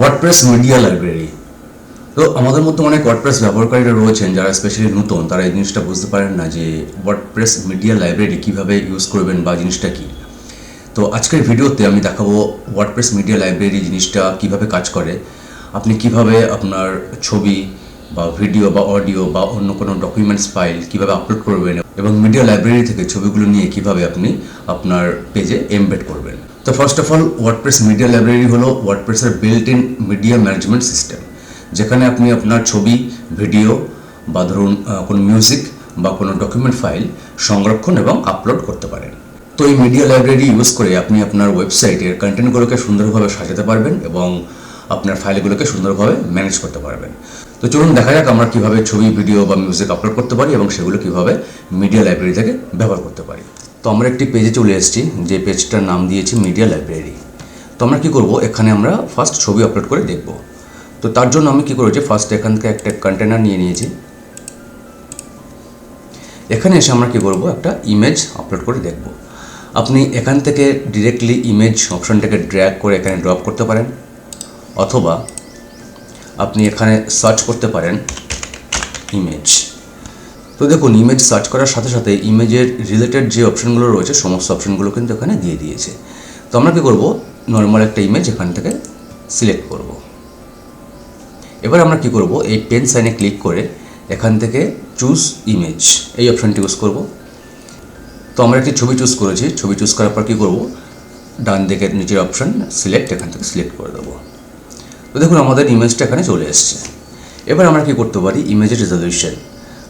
WordPress media library তো আমাদের মধ্যে অনেক ওয়ার্ডপ্রেস ব্যবহারকারীরা রয়েছেন যারা স্পেশালি নতুন, তারা এই জিনিসটা বুঝতে পারেন না যে ওয়ার্ডপ্রেস মিডিয়া লাইব্রেরি কীভাবে ইউজ করবেন বা জিনিসটা কি। তো আজকের ভিডিওতে আমি দেখাবো ওয়ার্ডপ্রেস মিডিয়া লাইব্রেরি জিনিসটা কীভাবে কাজ করে। আপনি কীভাবে আপনার ছবি বা ভিডিও বা অডিও বা অন্য কোনো ডকুমেন্টস ফাইল কীভাবে আপলোড করবেন এবং মিডিয়া লাইব্রেরি থেকে ছবিগুলো নিয়ে কীভাবে আপনি আপনার পেজে এমবেড করবেন। তো first of all WordPress media library হলো ওয়ার্ডপ্রেসের built in media management system যেখানে আপনি আপনার ছবি ভিডিও বা ধরুন কোনো মিউজিক বা কোনো ডকুমেন্ট ফাইল সংরক্ষণ এবং আপলোড করতে পারেন। তো এই মিডিয়া লাইব্রেরি ইউজ করে আপনি আপনার ওয়েবসাইটের কন্টেন্টগুলোকে সুন্দরভাবে সাজাতে পারবেন এবং আপনার ফাইলগুলোকে সুন্দরভাবে ম্যানেজ করতে পারবেন। তো চলুন দেখা যাক আমরা কীভাবে ছবি ভিডিও বা মিউজিক আপলোড করতে পারি এবং সেগুলো কীভাবে মিডিয়া লাইব্রেরি থেকে ব্যবহার করতে পারি। তো আমরা একটি পেজে চলে এসেছি, যে পেজটার নাম দিয়েছি মিডিয়া লাইব্রেরি তো আমরা কী করব, এখানে আমরা ফার্স্ট ছবি আপলোড করে দেখব। তো তার জন্য আমি কী করেছি ফার্স্ট এখান থেকে একটা কন্টেনার নিয়ে নিয়েছি। এখানে এসে আমরা কী করব, একটা ইমেজ আপলোড করে দেখব। আপনি এখান থেকে ডিরেক্টলি ইমেজ অপশনটাকে ড্র্যাগ করে এখানে ড্রপ করতে পারেন, অথবা আপনি এখানে সার্চ করতে পারেন ইমেজ তো দেখুন ইমেজ সার্চ করার সাথে সাথে ইমেজের রিলেটেড যে অপশনগুলো রয়েছে, সমস্ত অপশনগুলো কিন্তু এখানে দিয়ে দিয়েছে। তো আমরা কী করব? নর্মাল একটা ইমেজ এখান থেকে সিলেক্ট করব। এবার আমরা কি করব? এই পেন সাইনে ক্লিক করে এখান থেকে চুজ ইমেজ এই অপশানটি ইউজ করব। তো আমরা একটি ছবি চুজ করেছি। ছবি চুজ করার পর কী করব? ডান দিকের নিচের অপশন সিলেক্ট এখান থেকে সিলেক্ট করে দেবো। তো দেখুন, আমাদের ইমেজটা এখানে চলে এসছে। এবার আমরা কী করতে পারি? ইমেজের রেজলিউশন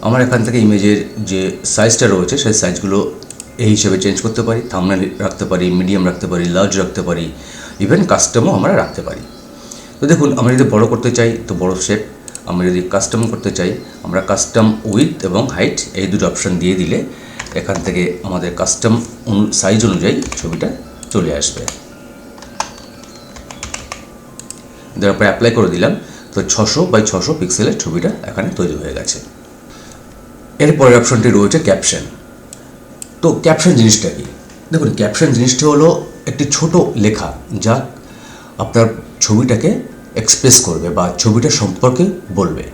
আমরা এখান থেকে ইমেজের যে সাইজটা রয়েছে, সেই সাইজগুলো এই হিসেবে চেঞ্জ করতে পারি থামনা রাখতে পারি মিডিয়াম রাখতে পারি লার্জ রাখতে পারি ইভেন কাস্টমও আমরা রাখতে পারি। তো দেখুন, আমরা যদি বড় করতে চাই, তো বড় শেপ আমরা যদি কাস্টম করতে চাই, আমরা কাস্টম উইথ এবং হাইট এই দুটো অপশন দিয়ে দিলে এখান থেকে আমাদের কাস্টম সাইজ অনুযায়ী ছবিটা চলে আসবে। দেওয়ার পরে অ্যাপ্লাই করে দিলাম, তো ছশো বাই ছশো পিক্সেলের ছবিটা এখানে তৈরি হয়ে গেছে। এরপরের অপশনটি রয়েছে ক্যাপশন তো ক্যাপশন জিনিসটা কি? দেখুন ক্যাপশন জিনিসটা হলো একটি ছোট লেখা যা আপনার ছবিটাকে এক্সপ্রেস করবে বা ছবিটা সম্পর্কে বলবে।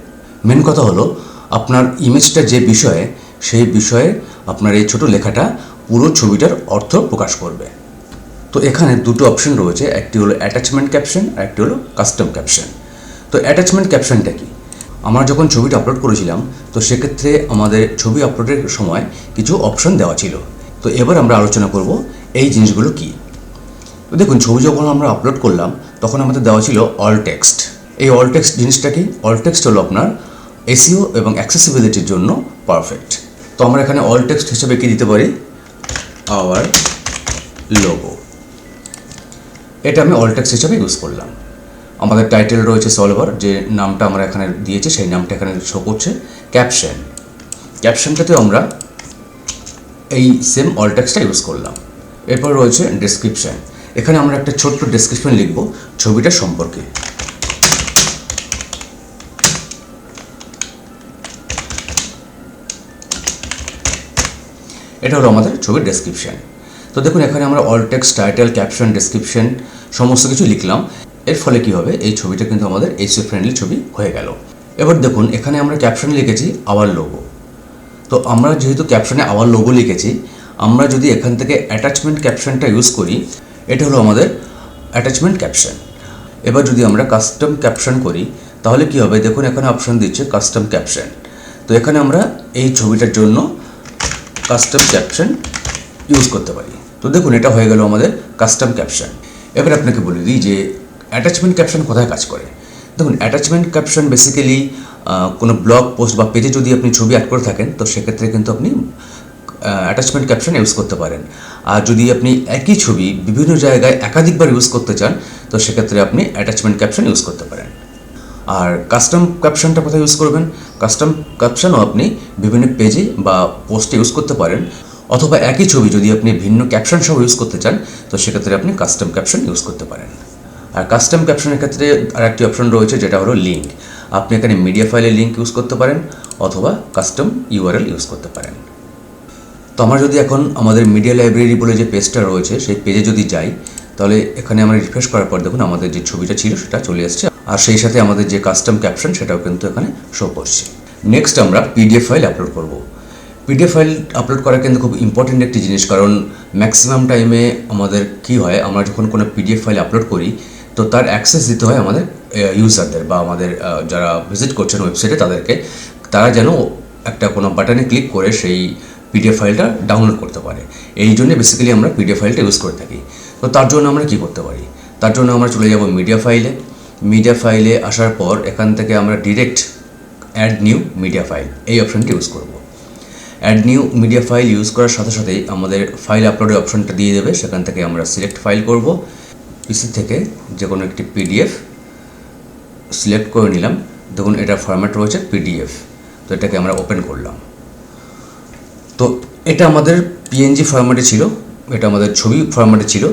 মেন কথা হলো, আপনার ইমেজটা যে বিষয়ে, সেই বিষয়ে আপনার এই ছোট লেখাটা পুরো ছবিটার অর্থ প্রকাশ করবে। তো এখানে দুটো অপশন রয়েছে, একটি হলো অ্যাটাচমেন্ট ক্যাপশন আর একটি হলো কাস্টম ক্যাপশন তো অ্যাটাচমেন্ট ক্যাপশনটা কি? আমরা যখন ছবিটা আপলোড করেছিলাম, তো সেক্ষেত্রে আমাদের ছবি আপলোডের সময় কিছু অপশন দেওয়া ছিল। তো এবার আমরা আলোচনা করব এই জিনিসগুলো কী। তো দেখুন, ছবি যখন আমরা আপলোড করলাম, তখন আমাদের দেওয়া ছিল অল টেক্সট এই অল টেক্সট জিনিসটা কি? অল টেক্সট হলো আপনার এসিও এবং অ্যাক্সেসিবিলিটির জন্য পারফেক্ট তো আমরা এখানে অল টেক্সট হিসেবে কি দিতে পারি? আওয়ার লোগো এটা আমি অল টেক্সট হিসেবে ইউজ করলাম। আমাদের টাইটেল রয়েছে সলভার যে নামটা আমরা এখানে দিয়েছি, সেই নামটা এখানে শো করছে ক্যাপশন ক্যাপশনটাতেও আমরা এই সেম অল টেক্সটটা ইউজ করলাম। এরপর রয়েছে ডেসক্রিপশন এখানে আমরা একটা ছোট্ট ডেসক্রিপশন লিখব ছবিটা সম্পর্কে। এটা হলো আমাদের ছবির ডেসক্রিপশন তো দেখুন, এখানে আমরা alt text title caption description সমস্ত কিছু লিখলাম। এর ফলে কি হবে? এই ছবিটা কিন্তু আমাদের এইচএ ফ্রেন্ডলি ছবি হয়ে গেল। এবার দেখুন, এখানে আমরা ক্যাপশন লিখেছি আওয়ার লোগো তো আমরা যেহেতু ক্যাপশনে আওয়ার লোগো লিখেছি, আমরা যদি এখান থেকে অ্যাটাচমেন্ট ক্যাপশনটা ইউজ করি, এটা হলো আমাদের অ্যাটাচমেন্ট ক্যাপশন এবার যদি আমরা কাস্টম ক্যাপশন করি, তাহলে কি হবে? দেখুন, এখানে অপশন দিচ্ছে কাস্টম ক্যাপশন তো এখানে আমরা এই ছবিটার জন্য কাস্টম ক্যাপশন ইউজ করতে পারি। তো দেখুন, এটা হয়ে গেল আমাদের কাস্টম ক্যাপশন এবার আপনাকে বলে দিই যে অ্যাটাচমেন্ট ক্যাপশন কোথায় কাজ করে? দেখুন অ্যাটাচমেন্ট ক্যাপশন বেসিক্যালি কোনো ব্লগ পোস্ট বা পেজে যদি আপনি ছবি অ্যাড করে থাকেন, তো সেক্ষেত্রে কিন্তু আপনি অ্যাটাচমেন্ট ক্যাপশন ইউজ করতে পারেন। আর যদি আপনি একই ছবি বিভিন্ন জায়গায় একাধিকবার ইউজ করতে চান, তো সেক্ষেত্রে আপনি অ্যাটাচমেন্ট ক্যাপশন ইউজ করতে পারেন। আর কাস্টম ক্যাপশনটা কোথায় ইউজ করবেন? কাস্টম ক্যাপশনও আপনি বিভিন্ন পেজে বা পোস্টে ইউজ করতে পারেন। অথবা একই ছবি যদি আপনি ভিন্ন ক্যাপশন সহ ইউজ করতে চান, তো সেক্ষেত্রে আপনি কাস্টম ক্যাপশন ইউজ করতে পারেন। আর কাস্টম ক্যাপশনের ক্ষেত্রে আর একটি অপশন রয়েছে, যেটা হলো লিঙ্ক আপনি এখানে মিডিয়া ফাইলের লিঙ্ক ইউজ করতে পারেন, অথবা কাস্টম ইউআরএল ইউজ করতে পারেন। তো আমরা যদি এখন আমাদের মিডিয়া লাইব্রেরি বলে যে পেজটা রয়েছে, সেই পেজে যদি যাই, তাহলে এখানে আমরা রিফ্রেশ করার পর দেখুন আমাদের যে ছবিটা ছিল, সেটা চলে এসেছে। আর সেই সাথে আমাদের যে কাস্টম ক্যাপশন সেটাও কিন্তু এখানে শো করছে। নেক্সট আমরা পিডিএফ ফাইল আপলোড করব। পিডিএফ ফাইল আপলোড করা কিন্তু খুব ইম্পর্টেন্ট একটি জিনিস, কারণ ম্যাক্সিমাম টাইমে আমাদের কি হয়, আমরা যখন কোনো পিডিএফ ফাইল আপলোড করি তো তার অ্যাক্সেস দিতে হয় আমাদের ইউজারদের বা আমাদের যারা ভিজিট করছেন ওয়েবসাইটে তাদেরকে। তারা যেন একটা কোনো বাটনে ক্লিক করে সেই পিডিএফ ফাইলটা ডাউনলোড করতে পারে। এই জন্য বেসিক্যালি আমরা পিডিএফ ফাইলটা ইউজ করে থাকি। তো তার জন্য আমরা কি করতে পারি? তার জন্য আমরা চলে যাব মিডিয়া ফাইলে মিডিয়া ফাইলে আসার পর এখান থেকে আমরা direct add new media file এই অপশানটি ইউজ করব। Add new media file use করার সাথে সাথেই আমাদের ফাইল আপলোডের অপশনটা দিয়ে দেবে। সেখান থেকে আমরা সিলেক্ট ফাইল করব। পিসি থেকে যে কোনো একটি পিডিএফ সিলেক্ট করে নিলাম। দেখুন, এটা ফরম্যাট রয়েছে পিডিএফ তো এটাকে আমরা ওপেন করলাম। তো এটা আমাদের পিএনজি ফরম্যাটে ছিল। এটা আমাদের ছবি ফরম্যাটে ছিল।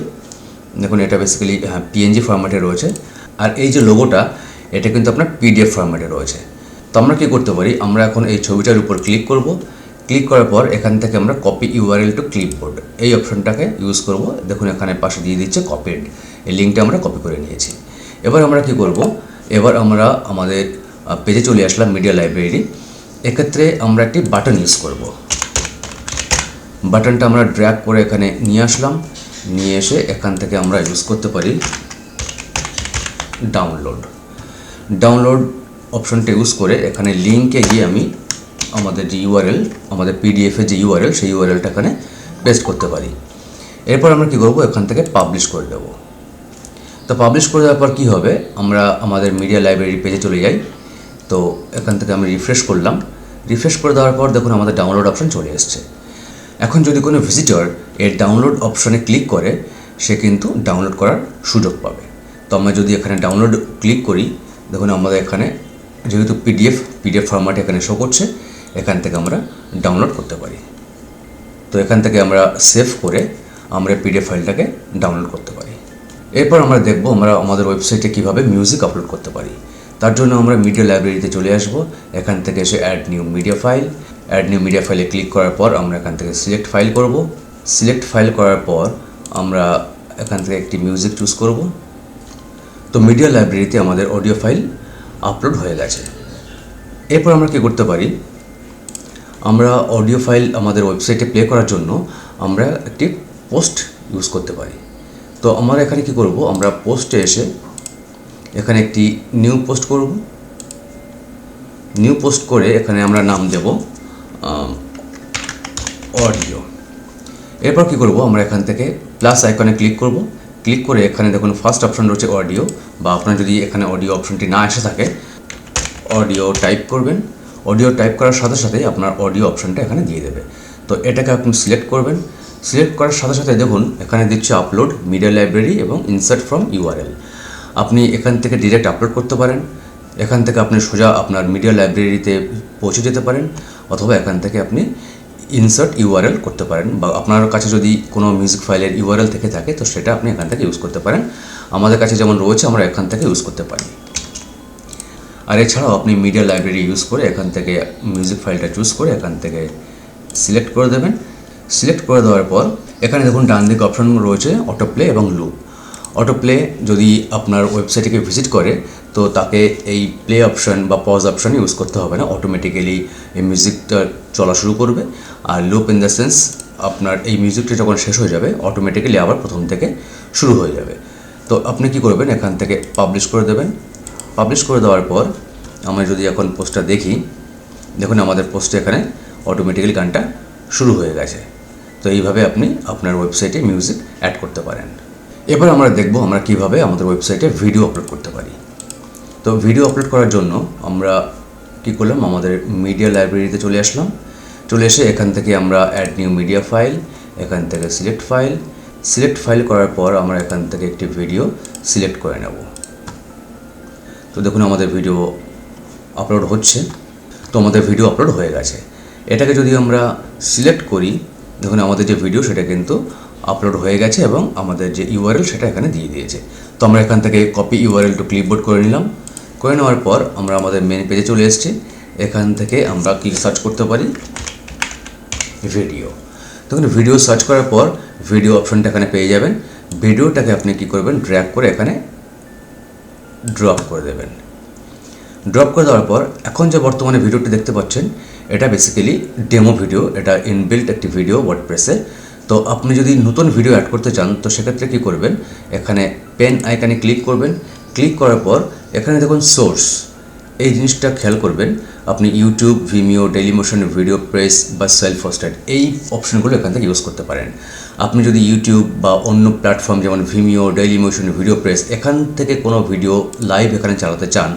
দেখুন, এটা বেসিক্যালি হ্যাঁ পিএনজি ফরম্যাটে রয়েছে। আর এই যে লোগোটা এটা কিন্তু আপনার পিডিএফ ফরম্যাটে রয়েছে। তো আমরা কী করতে পারি? আমরা এখন এই ছবিটার উপর ক্লিক করব। ক্লিক করার পর এখান থেকে আমরা কপি ইউআরএল টু ক্লিপবোর্ড এই অপশনটাকে ইউজ করব। দেখুন, এখানে পাশে দিয়ে দিচ্ছে কপিড এই লিঙ্কটা আমরা কপি করে নিয়েছি। এবার আমরা কি করব? এবার আমরা আমাদের পেজে চলে আসলাম মিডিয়া লাইব্রেরি এক্ষেত্রে আমরা একটি বাটন ইউজ করব। বাটনটা আমরা ড্র্যাগ করে এখানে নিয়ে আসলাম। নিয়ে এসে এখান থেকে আমরা ইউজ করতে পারি ডাউনলোড ডাউনলোড অপশনটা ইউজ করে এখানে লিঙ্কে গিয়ে আমি আমাদের যে ইউআরএল আমাদের পিডিএফের যে ইউআরএল সেই ইউআরএলটা এখানে পেস্ট করতে পারি। এরপর আমরা কী করব? এখান থেকে পাবলিশ করে দেবো। তো পাবলিশ করে দেওয়ার পর কী হবে? আমরা আমাদের মিডিয়া লাইব্রেরি পেজে চলে যাই। তো এখান থেকে আমি রিফ্রেশ করলাম। রিফ্রেশ করে দেওয়ার পর দেখুন আমাদের ডাউনলোড অপশন চলে এসছে। এখন যদি কোনো ভিজিটর এর ডাউনলোড অপশনে ক্লিক করে, সে কিন্তু ডাউনলোড করার সুযোগ পাবে। তো আমরা যদি এখানে ডাউনলোড ক্লিক করি, দেখুন আমাদের এখানে যেহেতু পিডিএফ পিডিএফ ফরম্যাট এখানে শো করছে, এখান থেকে আমরা ডাউনলোড করতে পারি। তো এখান থেকে আমরা সেভ করে আমরা পিডিএফ ফাইলটাকে ডাউনলোড করতে পারি। এরপর আমরা দেখব আমরা আমাদের ওয়েবসাইটে কীভাবে মিউজিক আপলোড করতে পারি। তার জন্য আমরা মিডিয়া লাইব্রেরিতে চলে আসব। এখান থেকে এসে add new media file add new media ফাইলে ক্লিক করার পর আমরা এখান থেকে সিলেক্ট ফাইল করব। সিলেক্ট ফাইল করার পর আমরা এখান থেকে একটি মিউজিক চুজ করব। তো মিডিয়া লাইব্রেরিতে আমাদের অডিও ফাইল আপলোড হয়ে গেছে। এরপর আমরা কী করতে পারি? আমরা অডিও ফাইল আমাদের ওয়েবসাইটে প্লে করার জন্য আমরা একটি পোস্ট ইউজ করতে পারি। তো আমরা এখানে কি করব? আমরা পোস্টে এসে এখানে একটি নিউ পোস্ট করব। নিউ পোস্ট করে এখানে আমরা নাম দেব অডিও এরপর কি করব? আমরা এখান থেকে প্লাস আইকনে ক্লিক করব। ক্লিক করে এখানে দেখুন ফার্স্ট অপশন রয়েছে অডিও বা আপনার যদি এখানে অডিও অপশনটি না এসে থাকে অডিও টাইপ করবেন। অডিও টাইপ করার সাথে সাথে আপনার অডিও অপশনটা এখানে দিয়ে দেবে। তো এটাকে আপনি সিলেক্ট করবেন। সিলেক্ট করার সাথে সাথে দেখুন, এখানে দিচ্ছে আপলোড মিডিয়া লাইব্রেরি এবং ইনসার্ট ফ্রম ইউআরএল আপনি এখান থেকে ডিরেক্ট আপলোড করতে পারেন, এখান থেকে আপনি সোজা আপনার মিডিয়া লাইব্রেরিতে পৌঁছে যেতে পারেন, অথবা এখান থেকে আপনি ইনসার্ট ইউআরএল করতে পারেন বা আপনার কাছে যদি কোনো মিউজিক ফাইলের ইউআরএল থেকে থাকে, তো সেটা আপনি এখান থেকে ইউজ করতে পারেন। আমাদের কাছে যেমন রয়েছে, আমরা এখান থেকে ইউজ করতে পারি। আর এছাড়াও আপনি মিডিয়া লাইব্রেরি ইউজ করে এখান থেকে মিউজিক ফাইলটা চুজ করে এখান থেকে সিলেক্ট করে দেবেন। সিলেক্ট করে দেওয়ার পর, এখানে দেখুন ডান দিকে অপশন রয়েছে অটো প্লে এবং লুপ অটো প্লে যদি আপনার ওয়েবসাইটকে ভিজিট করে, তো তাকে এই প্লে অপশন বা পজ অপশন ইউজ করতে হবে না। অটোমেটিক্যালি এই মিউজিকটা চলা শুরু করবে। আর লুপ ইন দ্য সেন্স আপনার এই মিউজিকটা যখন শেষ হয়ে যাবে অটোমেটিক্যালি আবার প্রথম থেকে শুরু হয়ে যাবে। তো আপনি কি করবেন? এখান থেকে পাবলিশ করে দেবেন। পাবলিশ করে দেওয়ার পর আমরা যদি এখন পোস্টটা দেখি, দেখুন আমাদের পোস্টে এখানে অটোমেটিক্যালি গানটা শুরু হয়ে গেছে। তো এইভাবে আপনি আপনার ওয়েবসাইটে মিউজিক অ্যাড করতে পারেন। এবার আমরা দেখব আমরা কীভাবে আমাদের ওয়েবসাইটে ভিডিও আপলোড করতে পারি। তো ভিডিও আপলোড করার জন্য আমরা কি করলাম? আমাদের মিডিয়া লাইব্রেরিতে চলে আসলাম। চলে এসে এখান থেকে আমরা অ্যাড নিউ মিডিয়া ফাইল এখান থেকে সিলেক্ট ফাইল সিলেক্ট ফাইল করার পর আমরা এখান থেকে একটি ভিডিও সিলেক্ট করে নেব। তো দেখুন আমাদের ভিডিও আপলোড হচ্ছে। তো আমাদের ভিডিও আপলোড হয়ে গেছে। এটাকে যদি আমরা সিলেক্ট করি দেখুন, আমাদের যে ভিডিও সেটা কিন্তু আপলোড হয়ে গেছে এবং আমাদের যে ইউআরএল সেটা এখানে দিয়ে দিয়েছে। তো আমরা এখান থেকে কপি ইউআরএল টু ক্লিপবোর্ড করে নিলাম। করে নেওয়ার পর আমরা আমাদের মেন পেজে চলে এসেছি। এখান থেকে আমরা কি সার্চ করতে পারি? ভিডিও তখন ভিডিও সার্চ করার পর ভিডিও অপশনটা এখানে পেয়ে যাবেন। ভিডিওটাকে আপনি কি করবেন? ড্র্যাগ করে এখানে ড্রপ করে দেবেন। ড্রপ করে দেওয়ার পর এখন যে বর্তমানে ভিডিওটি দেখতে পাচ্ছেন এটা বেসিক্যালি ডেমো ভিডিও এটা ইনবিল্ট একটি ভিডিও ওয়ার্ডপ্রেসে তো আপনি যদি নতুন ভিডিও অ্যাড করতে চান, তো সেক্ষেত্রে কী করবেন? এখানে পেন আইকানে ক্লিক করবেন। ক্লিক করার পর এখানে দেখুন সোর্স এই জিনিসটা খেয়াল করবেন, আপনি YouTube Vimeo Dailymotion VideoPress বা সেলফ হোস্টেড এই অপশনগুলো এখান থেকে ইউজ করতে পারেন। আপনি যদি ইউটিউব বা অন্য প্ল্যাটফর্ম যেমন ভিমিও ডেলিমোশন ভিডিও প্রেস এখান থেকে কোনো ভিডিও লাইভ এখানে চালাতে চান,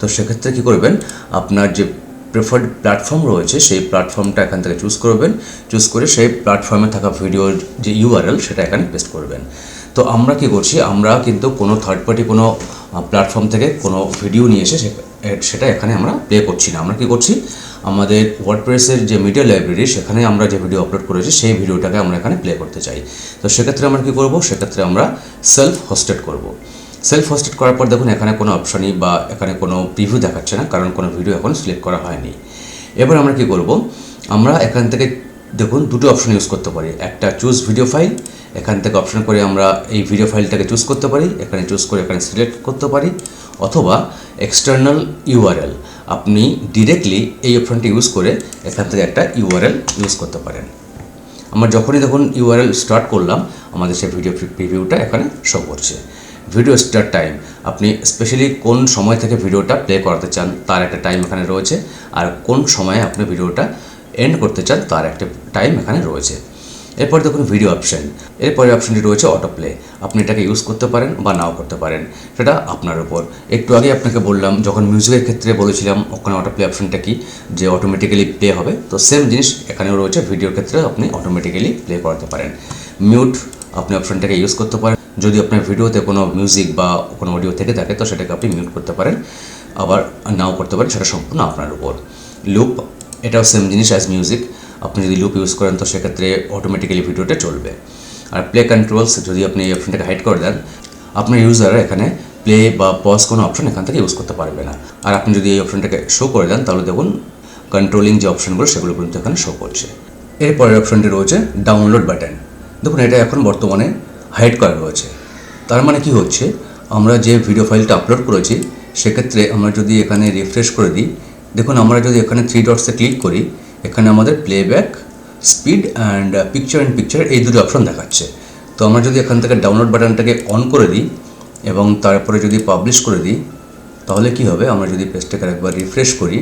তো সেক্ষেত্রে কী করবেন? আপনার যে প্রেফার্ড প্ল্যাটফর্ম রয়েছে, সেই প্ল্যাটফর্মটা এখান থেকে চুজ করবেন। চুজ করে সেই প্ল্যাটফর্মে থাকা ভিডিওর যে ইউআরএল সেটা এখানে পেস্ট করবেন। তো আমরা কি করছি, আমরা কিন্তু কোনো থার্ড পার্টি কোনো প্ল্যাটফর্ম থেকে কোনো ভিডিও নিয়ে এসে সেটা এখানে আমরা প্লে করছি না। আমরা কি করছি, আমাদের ওয়ার্ডপ্রেসের যে মিডিয়া লাইব্রেরি সেখানে আমরা যে ভিডিও আপলোড করেছি, সেই ভিডিওটাকে আমরা এখানে প্লে করতে চাই। তো সেক্ষেত্রে আমরা কি করব, সেক্ষেত্রে আমরা সেলফ হোস্টেড করব। সেলফ হোস্টেড করার পর দেখুন এখানে কোনো অপশনই বা এখানে কোনো প্রিভিউ দেখাচ্ছে না, কারণ কোনো ভিডিও এখন সিলেক্ট করা হয়নি। এবার আমরা কি করব? আমরা এখান থেকে দেখুন দুটো অপশন ইউজ করতে পারি। একটা চুজ ভিডিও ফাইল এখান থেকে অপশন করে আমরা এই ভিডিও ফাইলটাকে চুজ করতে পারি, এখানে চুজ করে এখানে সিলেক্ট করতে পারি, অথবা এক্সটার্নাল ইউআরএল আপনি ডিরেক্টলি এই অপশনটি ইউজ করে এখান থেকে একটা ইউআরএল ইউজ করতে পারেন। আমরা যখনই দেখুন ইউআরএল স্টার্ট করলাম, আমাদের সেই ভিডিও প্রিভিউটা এখানে শো করছে। ভিডিও স্টার্ট টাইম আপনি স্পেশালি কোন সময় থেকে ভিডিওটা প্লে করাতে চান, তার একটা টাইম এখানে রয়েছে। আর কোন সময়ে আপনি ভিডিওটা এন্ড করতে চান, তার একটা টাইম এখানে রয়েছে। এরপর দেখুন ভিডিও অপশন এরপরে অপশনটি রয়েছে অটো প্লে আপনি এটাকে ইউজ করতে পারেন বা নাও করতে পারেন। সেটা আপনার উপর। একটু আগে আপনাকে বললাম, যখন মিউজিকের ক্ষেত্রে বলেছিলাম, ওখানে অটো প্লে অপশনটা কি? যে অটোমেটিক্যালি প্লে হবে। তো সেম জিনিস এখানেও রয়েছে। ভিডিওর ক্ষেত্রে আপনি অটোমেটিক্যালি প্লে করাতে পারেন। মিউট আপনি অপশনটাকে ইউজ করতে পারেন। যদি আপনার ভিডিওতে কোনো মিউজিক বা কোনো অডিও থেকে থাকে, তো সেটাকে আপনি মিউট করতে পারেন। আবার নাও করতে পারেন, সেটা সম্পূর্ণ আপনার উপর। লুপ এটাও সেম জিনিস অ্যাজ মিউজিক আপনি যদি লুপ ইউজ করেন, তো সেক্ষেত্রে অটোমেটিক্যালি ভিডিওটা চলবে। আর প্লে কন্ট্রোলস যদি আপনি এই অপশনটাকে হাইড করে দেন, আপনার ইউজার এখানে প্লে বা পজ কোনো অপশন এখান থেকে ইউজ করতে পারবে না। আর আপনি যদি এই অপশনটাকে শো করে দেন, তাহলে দেখুন কন্ট্রোলিং যে অপশনগুলো সেগুলো কিন্তু এখানে শো করছে। এরপরের অপশনটি রয়েছে ডাউনলোড বাটন দেখুন, এটা এখন বর্তমানে হাইড করা রয়েছে তার মানে কি হচ্ছে? আমরা যে ভিডিও ফাইলটা আপলোড করেছি, সেক্ষেত্রে আমরা যদি এখানে রিফ্রেশ করে দিই, দেখুন আমরা যদি এখানে থ্রি ডটসে ক্লিক করি, এখানে আমাদের playback speed and picture and picture এই দুটো অপশন দেখাচ্ছে। তো আমরা যদি এখান থেকে ডাউনলোড বাটনটাকে অন করে দিই এবং তারপরে যদি পাবলিশ করে দিই, তাহলে কি হবে? আমরা যদি পেজটাকে একবার রিফ্রেশ করি,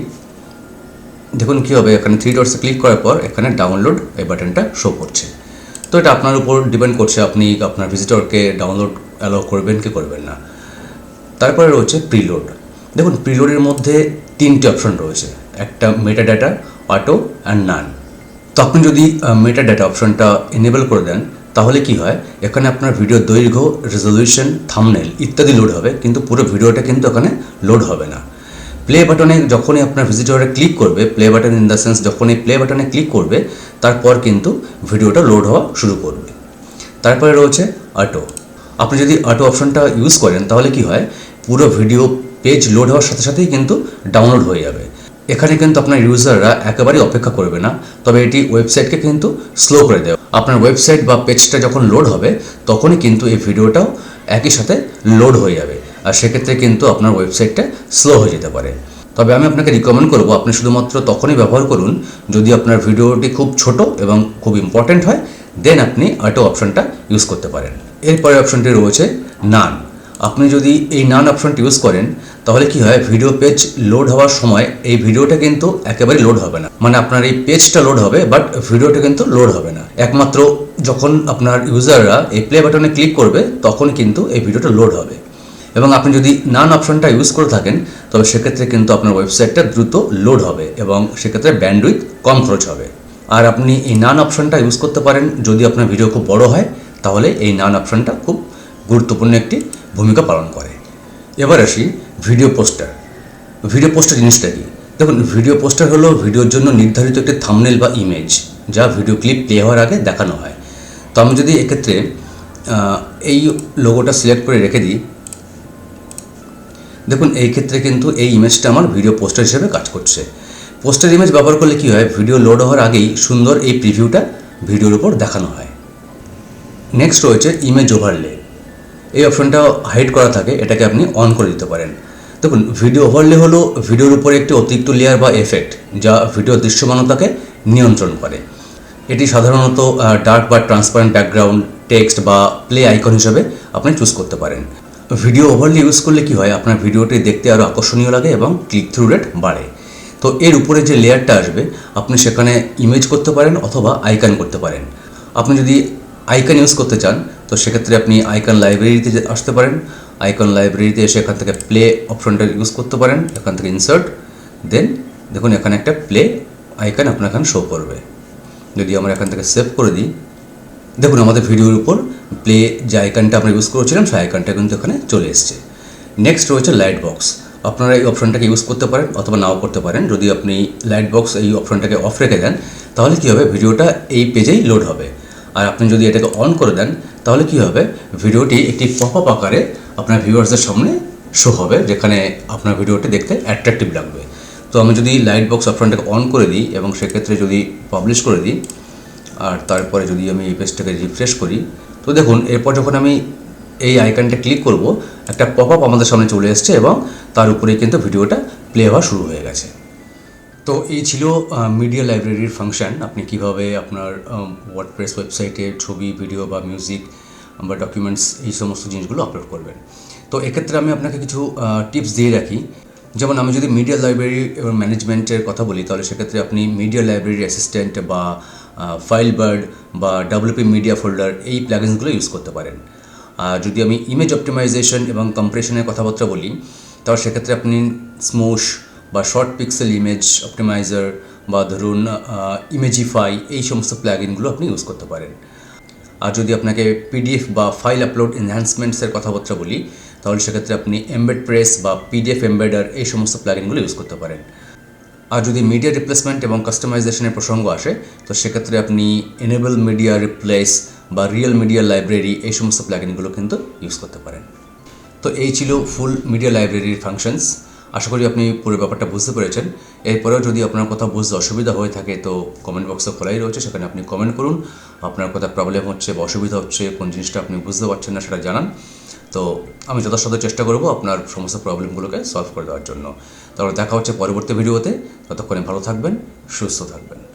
দেখুন কী হবে? এখানে থ্রি ডটসে ক্লিক করার পর এখানে ডাউনলোড এই বাটনটা শো করছে। তো এটা আপনার উপর ডিপেন্ড করছে, আপনি আপনার ভিজিটরকে ডাউনলোড অ্যালাউ করবেন কি করবেন না। তারপরে রয়েছে প্রিলোড দেখুন প্রিলোডের মধ্যে তিনটে অপশন রয়েছে। একটা meta data auto and none তো আপনি যদি মেটা ডাটা অপশনটা এনেবল করে দেন, তাহলে কি হয়? এখানে আপনার ভিডিও দৈর্ঘ্য রেজলিউশন থামনেল ইত্যাদি লোড হবে, কিন্তু পুরো ভিডিওটা কিন্তু এখানে লোড হবে না। প্লে বাটনে যখনই আপনার ভিজিটরে ক্লিক করবে play button in the sense যখনই প্লে বাটনে ক্লিক করবে, তারপর কিন্তু ভিডিওটা লোড হওয়া শুরু করবে। তারপরে রয়েছে অটো আপনি যদি অটো অপশনটা ইউজ করেন, তাহলে কি হয়? পুরো ভিডিও পেজ লোড হওয়ার সাথে সাথেই কিন্তু ডাউনলোড হয়ে যাবে। এখানে কিন্তু আপনার ইউজাররা একেবারেই অপেক্ষা করবে না, তবে এটি ওয়েবসাইটকে কিন্তু স্লো করে দেবে। আপনার ওয়েবসাইট বা পেজটা যখন লোড হবে, তখনই কিন্তু এই ভিডিওটাও একই সাথে লোড হয়ে যাবে। আর সেক্ষেত্রে কিন্তু আপনার ওয়েবসাইটটা স্লো হয়ে যেতে পারে। তবে আমি আপনাকে রিকমেন্ড করব, আপনি শুধুমাত্র তখনই ব্যবহার করুন যদি আপনার ভিডিওটি খুব ছোট এবং খুব ইম্পর্ট্যান্ট হয় দেন আপনি অটো অপশনটা ইউজ করতে পারেন। এরপরে অপশনটি রয়েছে নান আপনি যদি এই নান অপশনটি ইউজ করেন, তাহলে কি হয় ভিডিও পেজ লোড হওয়ার সময় এই ভিডিওটা কিন্তু একেবারে লোড হবে না। মানে আপনার এই পেজটা লোড হবে বাট ভিডিওটা কিন্তু লোড হবে না। একমাত্র যখন আপনার ইউজাররা এই প্লে বাটনে ক্লিক করবে, তখন কিন্তু এই ভিডিওটা লোড হবে। এবং আপনি যদি নান অপশনটা ইউজ করে থাকেন, তবে সেক্ষেত্রে কিন্তু আপনার ওয়েবসাইটটা দ্রুত লোড হবে এবং সেক্ষেত্রে ব্যান্ডউইথ কম খরচ হবে। আর আপনি এই নান অপশনটা ইউজ করতে পারেন যদি আপনার ভিডিও খুব বড় হয়, তাহলে এই নান অপশনটা খুব গুরুত্বপূর্ণ একটি ভূমিকা পালন করে। এবার আসি ভিডিও পোস্টার ভিডিও পোস্টার জিনিসটা কি? দেখুন ভিডিও পোস্টার হলো ভিডিওর জন্য নির্ধারিত একটি থামনেল বা ইমেজ যা ভিডিও ক্লিপ প্লে হওয়ার আগে দেখানো হয়। তো আমি যদি এক্ষেত্রে এই লোগোটা সিলেক্ট করে রেখে দিই দেখুন, এই ক্ষেত্রে কিন্তু এই ইমেজটা আমার ভিডিও পোস্টার হিসেবে কাজ করছে। পোস্টার ইমেজ ব্যবহার করলে কি হয়? ভিডিও লোড হওয়ার আগেই সুন্দর এই প্রিভিউটা ভিডিওর উপর দেখানো হয়। নেক্সট রয়েছে ইমেজ ওভারলে এই অপশনটা হাইড করা থাকে, এটাকে আপনি অন করে দিতে পারেন। দেখুন ভিডিও ওভারলে হলো ভিডিওর উপরে একটি অতিরিক্ত লেয়ার বা এফেক্ট যা ভিডিও দৃশ্যমানতাকে নিয়ন্ত্রণ করে। এটি সাধারণত ডার্ক বা ট্রান্সপারেন্ট ব্যাকগ্রাউন্ড টেক্সট বা প্লে আইকন হিসেবে আপনি চুজ করতে পারেন। ভিডিও ওভারলি ইউজ করলে কি হয়? আপনার ভিডিওটি দেখতে আরও আকর্ষণীয় লাগে এবং ক্লিক থ্রু রেট বাড়ে। তো এর উপরে যে লেয়ারটা আসবে, আপনি সেখানে ইমেজ করতে পারেন অথবা আইকন করতে পারেন। আপনি যদি আইকন ইউজ করতে চান, তো সেক্ষেত্রে আপনি আইকন লাইব্রেরিতে আসতে পারেন। আইকন লাইব্রেরিতে এসে এখান থেকে প্লে অপশনটা ইউজ করতে পারেন, এখান থেকে ইনসার্ট দেন দেখুন এখানে একটা প্লে আইকন আপনার এখানে শো করবে। যদি আমরা এখান থেকে সেভ করে দিই, দেখুন আমাদের ভিডিওর উপর প্লে যে আইকনটা আমরা ইউজ করেছিলাম সেই আইকনটা কিন্তু এখানে চলে এসছে। নেক্সট রয়েছে লাইট বক্স আপনারা এই অপশনটাকে ইউজ করতে পারেন অথবা নাও করতে পারেন। যদি আপনি লাইট বক্স এই অপশনটাকে অফ রেখে দেন, তাহলে কী হবে? ভিডিওটা এই পেজেই লোড হবে। আর আপনি যদি এটাকে অন করে দেন, তাহলে কী হবে? ভিডিওটি একটি পপ আপ আকারে আপনার ভিউয়ার্সদের সামনে শো হবে, যেখানে আপনার ভিডিওটি দেখতে অ্যাট্রাকটিভ লাগবে। তো আমি যদি লাইট বক্স অপশনটাকে অন করে দিই এবং সেক্ষেত্রে যদি পাবলিশ করে দিই, আর তারপরে যদি আমি এই পেজটাকে রিফ্রেশ করি তো দেখুন, এরপর যখন আমি এই আইকনটা ক্লিক করব, একটা পপ আপ আমাদের সামনে চলে এসছে এবং তার উপরেই কিন্তু ভিডিওটা প্লে হওয়া শুরু হয়ে গেছে। তো এই ছিল মিডিয়া লাইব্রেরির ফাংশন আপনি কীভাবে আপনার ওয়ার্ডপ্রেস ওয়েবসাইটে ছবি ভিডিও বা মিউজিক বা ডকুমেন্টস এই সমস্ত জিনিসগুলো আপলোড করবেন। তো এক্ষেত্রে আমি আপনাকে কিছু টিপস দিয়ে রাখি। যেমন আমি যদি মিডিয়া লাইব্রেরি এবং ম্যানেজমেন্টের কথা বলি, তাহলে সেক্ষেত্রে আপনি মিডিয়া লাইব্রেরি অ্যাসিস্ট্যান্ট বা ফাইল বার্ড বা ডাব্লিউপি মিডিয়া ফোল্ডার এই প্লাগিনসগুলো ইউজ করতে পারেন। আর যদি আমি ইমেজ অপটিমাইজেশন এবং কম্প্রেশনের কথাবার্তা বলি তাহলে সেক্ষেত্রে আপনি স্মোশ বা শর্ট পিক্সেল ইমেজ অপটিমাইজার বা ধরুন ইমেজিফাই এই সমস্ত প্ল্যাগিনগুলো আপনি ইউজ করতে পারেন। আর যদি আপনাকে পিডিএফ বা ফাইল আপলোড এনহ্যান্সমেন্টসের কথাবার্তা বলি, তাহলে সেক্ষেত্রে আপনি এমবেড প্রেস বা পিডিএফ এমবেডার এই সমস্ত প্ল্যাগিনগুলো ইউজ করতে পারেন। আর যদি মিডিয়া রিপ্লেসমেন্ট এবং কাস্টমাইজেশনের প্রসঙ্গ আসে, তো সেক্ষেত্রে আপনি এনেবল মিডিয়া রিপ্লেস বা রিয়েল মিডিয়া লাইব্রেরি এই সমস্ত প্ল্যাগিনগুলো কিন্তু ইউজ করতে পারেন। তো এই ছিল ফুল মিডিয়া লাইব্রেরির ফাংশনস আশা করি আপনি পুরো ব্যাপারটা বুঝতে পেরেছেন। এরপরেও যদি আপনার কোথাও বুঝতে অসুবিধা হয়ে থাকে, তো কমেন্ট বক্সে খোলাই রয়েছে, সেখানে আপনি কমেন্ট করুন। আপনার কোথাও প্রবলেম হচ্ছে বা অসুবিধা হচ্ছে, কোন জিনিসটা আপনি বুঝতে পারছেন না সেটা জানান। তো আমি যথাসাধ্য চেষ্টা করব আপনার সমস্ত প্রবলেমগুলোকে সলভ করে দেওয়ার জন্য। তাহলে দেখা হচ্ছে পরবর্তী ভিডিওতে। ততক্ষণে ভালো থাকবেন সুস্থ থাকবেন।